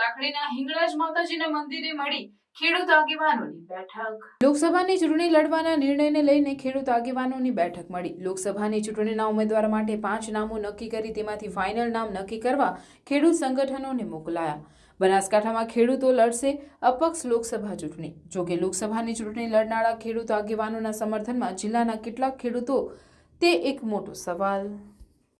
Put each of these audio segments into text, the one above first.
લાખણીના હિંગળાજ માતાજીના મંદિરે મળી ખેડૂત આગેવાનોની બેઠક. લોકસભાની ચૂંટણી લડવાના નિર્ણયને લઈને ખેડૂત આગેવાનોની બેઠક મળી. લોકસભાની ચૂંટણીના ઉમેદવાર માટે પાંચ નામો નક્કી કરી તેમાંથી ફાઇનલ નામ નક્કી કરવા ખેડૂત સંગઠનોને મોકલાયા. બનાસકાંઠામાં ખેડૂતો લડશે અપક્ષ લોકસભા ચૂંટણી. જોકે લોકસભાની ચૂંટણી લડનારા ખેડૂત આગેવાનોના સમર્થનમાં જિલ્લાના કેટલાક ખેડૂતો, તે એક મોટો સવાલ.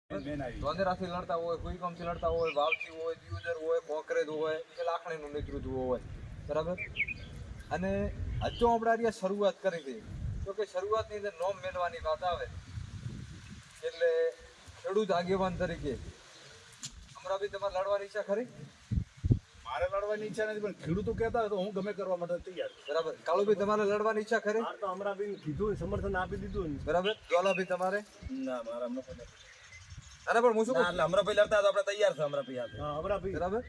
ધોંધેરાથી લડતા હોય કુઈકમથી લડતા હોય વાવથી હોય દિયોદર હોય કોકરેજ હોય કે લાખણીનું નેતૃત્વ હોય. બરાબર? અને હજુ આપણે આ શરૂઆત કરી હતી તો કે શરૂઆતની અંદર નોમ મેળવાની વાત આવે. એટલે ખેડૂત આગેવાન તરીકે. અમરાબી તમારે લડવાની ઈચ્છા ખરી? મારે લડવાની ઈચ્છા નથી પણ ખેડૂતો કહેતા હોય તો હું ગમે કરવા માટે તૈયાર બરાબર બરાબર. કાળુભાઈ તમારે લડવાની ઈચ્છા ખરી? તો હમણાં બી કીધું સમર્થન આપી દીધું બરાબર. જ્વાલાભાઈ તમારે? ના મારા નથી. અને પણ હું શું એટલે એટલે અમરાભાઈ લડતા આપણે તૈયાર છે અમરાભાઈ ભાઈ હા, અમરાભાઈ. બરાબર?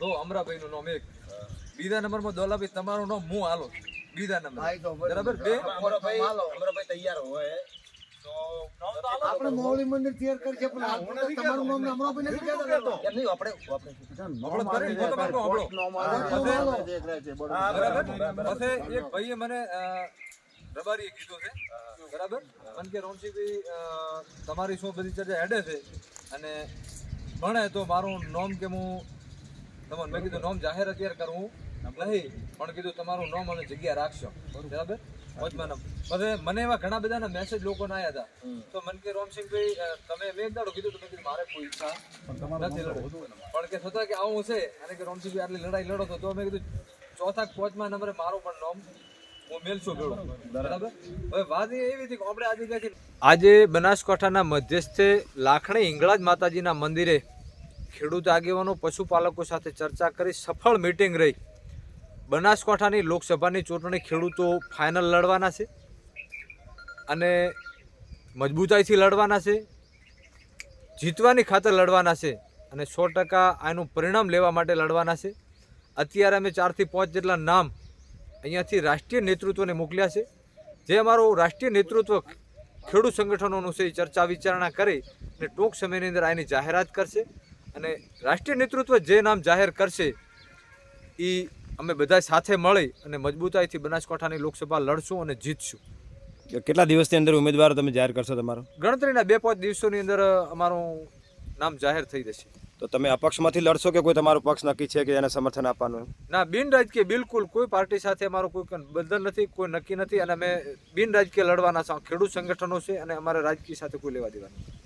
તો અમરાભાઈ નું નામ એક. બીજા નંબરમાં દોલાભાઈ તમારું નામ હું હાલો બીજા નંબર બરાબર. બે? તૈયાર હોય. તો આપણે મોવલી મંદિર તૈયાર કરી છે પણ હાલ હું પૂરતા નથી તમારું કહેતો. નામ અમરાભાઈ નથી કહેતો. એમ નહીં આપણે આપણે આપણો કરીને હું તમારો આપણો બરાબર. પછી એક ભાઈએ મને રબારીએ કીધું છે. બરાબર? મને કે રોનસીભાઈ તમારી શું બધી ચર્ચા હેડે છે? અને ભણે તો મારું નોમ કે હું તમને મેં કીધું નોમ જાહેર અત્યારે કરવું નહીં પણ કીધું તમારું નોમ અમે જગ્યા રાખશો. બરાબર? વચમાં નામ. પછી મને એવા ઘણા બધાના મેસેજ લોકોના આવ્યા હતા. તો મન કે રોમસિંહભાઈ તમે મેં એક દાડો કીધું તો મેં કીધું મારે કોઈ ઈચ્છા નથી લડવું. પણ કે છતાં કે આવું છે અને કે રોમસિંહભાઈ આટલી લડાઈ લડો તો મેં કીધું ચોથા પાંચમા નંબરે મારું પણ નામ આજે બનાસકાંઠાના મધ્યસ્થે લાખણી હિંગળાજ માતાજીના મંદિરે ખેડૂત આગેવાનો, પશુપાલકો સાથે ચર્ચા કરી સફળ મીટિંગ રહી. બનાસકાંઠાની લોકસભાની ચૂંટણી ખેડૂતો ફાઇનલ લડવાના છે અને મજબૂતાઈથી લડવાના છે, જીતવાની ખાતર લડવાના છે અને સો ટકા આનું પરિણામ લેવા માટે લડવાના છે. અત્યારે અમે ચારથી પાંચ જેટલા નામ અહીંયાથી રાષ્ટ્રીય નેતૃત્વને મોકલ્યા છે. જે અમારું રાષ્ટ્રીય નેતૃત્વ ખેડૂત સંગઠનોનું છે એ ચર્ચા વિચારણા કરી અને ટૂંક સમયની અંદર આની જાહેરાત કરશે. અને રાષ્ટ્રીય નેતૃત્વ જે નામ જાહેર કરશે એ અમે બધા સાથે મળી અને મજબૂતાઈથી બનાસકાંઠાની લોકસભા લડશું અને જીતશું. કેટલા દિવસની અંદર ઉમેદવાર તમે જાહેર કરશો તમારો? ગણતરીના બે પાંચ દિવસોની અંદર અમારું નામ જાહેર થઈ જશે. તો તમે અપક્ષમાંથી લડશો કે કોઈ તમારો પક્ષ નક્કી છે કે એને સમર્થન આપવાનું ના, બિન રાજકીય, બિલકુલ. કોઈ પાર્ટી સાથે અમારું કોઈ બંધન નથી, કોઈ નક્કી નથી, અને અમે બિન રાજકીય લડવાના છો. ખેડૂત સંગઠનો છે અને અમારે રાજકીય સાથે કોઈ લેવા દેવા નથી.